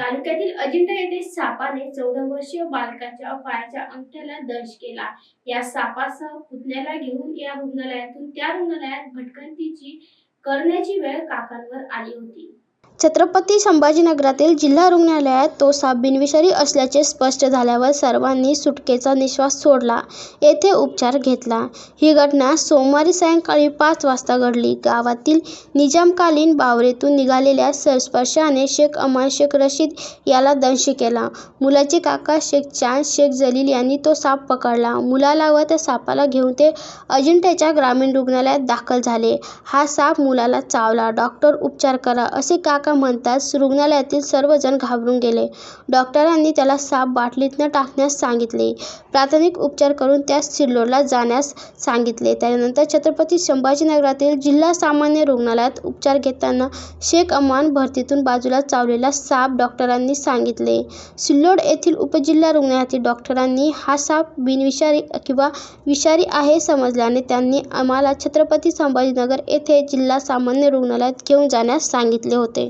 तालुक्यातील अजिंठा येथे सापाने चौदा वर्षीय बालकाच्या पायाच्या अंगठ्याला दंश केला. या सापासह पुतण्याला घेऊन या रुग्णालयातून त्या रुग्णालयात भटकंतीची करण्याची वेळ काकांवर आली होती. छत्रपती संभाजीनगरातील जिल्हा रुग्णालयात तो साप बिनविषारी असल्याचे स्पष्ट झाल्यावर सर्वांनी सुटकेचा निश्वास सोडला. येथे उपचार घेतला. ही घटना सोमवारी सायंकाळी पाच वाजता घडली. गावातील निजामकालीन बावरेतून निघालेल्या संस्पर्शाने शेख अमान शेख रशीद याला दंश केला. मुलाचे काका शेख चांद शेख जलील यांनी तो साप पकडला. मुलाला व त्या सापाला घेऊन ते अजिंठ्याच्या ग्रामीण रुग्णालयात दाखल झाले. हा साप मुलाला चावला. डॉक्टर उपचार करा असे काका म्हणताच रुग्णालयातील सर्वजण घाबरून गेले. डॉक्टरांनी त्याला साप बाटलीत न टाकण्यास सांगितले. प्राथमिक उपचार करून त्यास सिल्लोडला जाण्यास सांगितले. त्यानंतर छत्रपती संभाजीनगरातील जिल्हा सामान्य रुग्णालयात उपचार घेताना शेख अमान भरतीतून बाजूला चावलेला साप डॉक्टरांनी सांगितले. सिल्लोड येथील उपजिल्हा रुग्णालयातील डॉक्टरांनी हा साप बिनविषारी किंवा विषारी आहे समजल्याने त्यांनी आम्हाला छत्रपती संभाजीनगर येथे जिल्हा सामान्य रुग्णालयात घेऊन जाण्यास सांगितले होते.